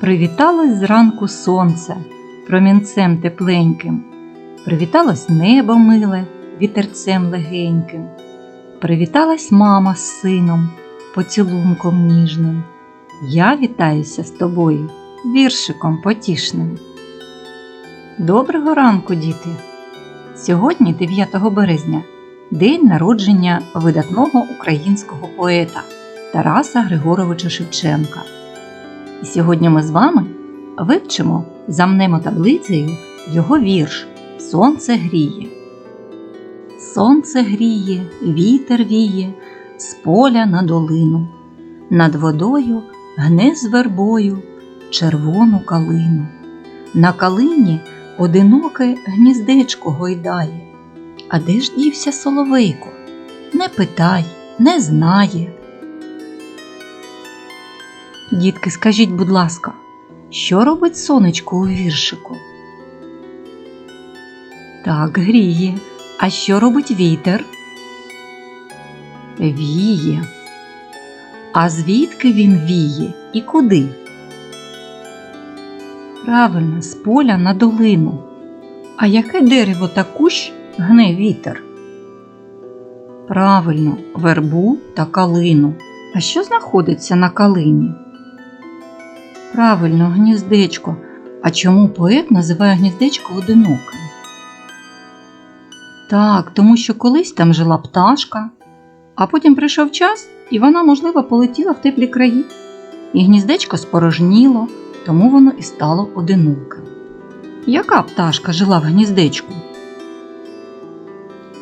Привіталось зранку сонце промінцем тепленьким, привіталось небо миле вітерцем легеньким, привіталась мама з сином поцілунком ніжним. Я вітаюся з тобою віршиком потішним. Доброго ранку, діти! Сьогодні, 9 березня, день народження видатного українського поета Тараса Григоровича Шевченка. І сьогодні ми з вами вивчимо замнемо таблицею його вірш Сонце гріє. Сонце гріє, вітер віє, з поля на долину, над водою гне з вербою червону калину. На калині одиноке гніздечко гойдає. А де ж дівся соловейко? Не питай, не знає. Дітки, скажіть, будь ласка, що робить сонечко у віршику? Так, гріє. А що робить вітер? Віє. А звідки він віє і куди? Правильно, з поля на долину. А яке дерево та кущ гне вітер? Правильно, вербу та калину. А що знаходиться на калині? Правильно, гніздечко. А чому поет називає гніздечко одиноким? Так, тому що колись там жила пташка, а потім прийшов час, і вона, можливо, полетіла в теплі краї. І гніздечко спорожніло, тому воно і стало одиноким. Яка пташка жила в гніздечку?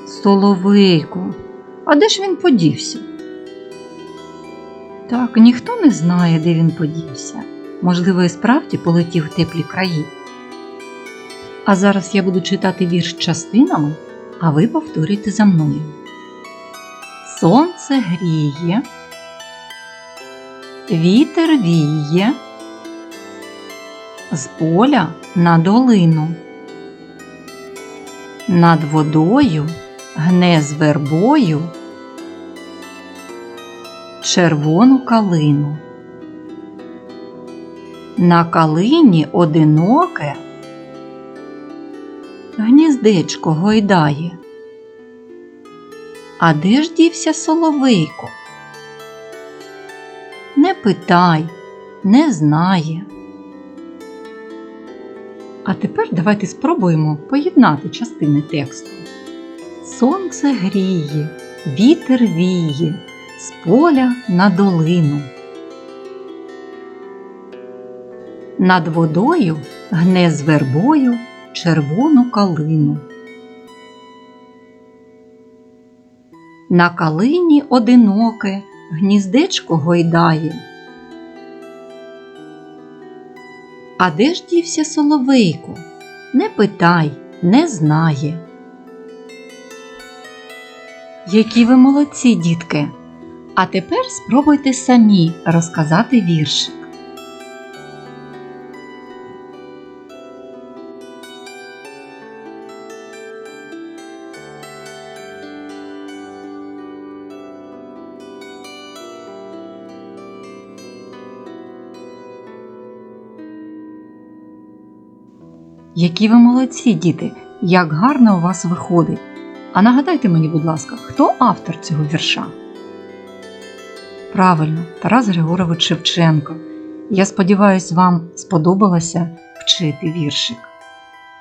Соловейко. А де ж він подівся? Так, ніхто не знає, де він подівся. Можливо, і справді полетів в теплі краї. А зараз я буду читати вірш частинами, а ви повторюйте за мною. Сонце гріє, вітер віє, з поля на долину. Над водою гне з вербою червону калину. На калині одиноке гніздечко гойдає. А де ж дівся соловейко? Не питай, не знає. А тепер давайте спробуємо поєднати частини тексту. Сонце гріє, вітер віє, з поля на долину. Над водою гне з вербою червону калину. На калині одиноке гніздечко гойдає. А де ж дівся соловейко? Не питай, не знає. Які ви молодці, дітки! А тепер спробуйте самі розказати віршик. Які ви молодці, діти! Як гарно у вас виходить! А нагадайте мені, будь ласка, хто автор цього вірша? Правильно, Тарас Григорович Шевченко. Я сподіваюся, вам сподобалося вчити віршик.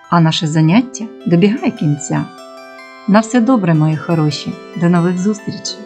А наше заняття добігає кінця. На все добре, мої хороші. До нових зустрічей!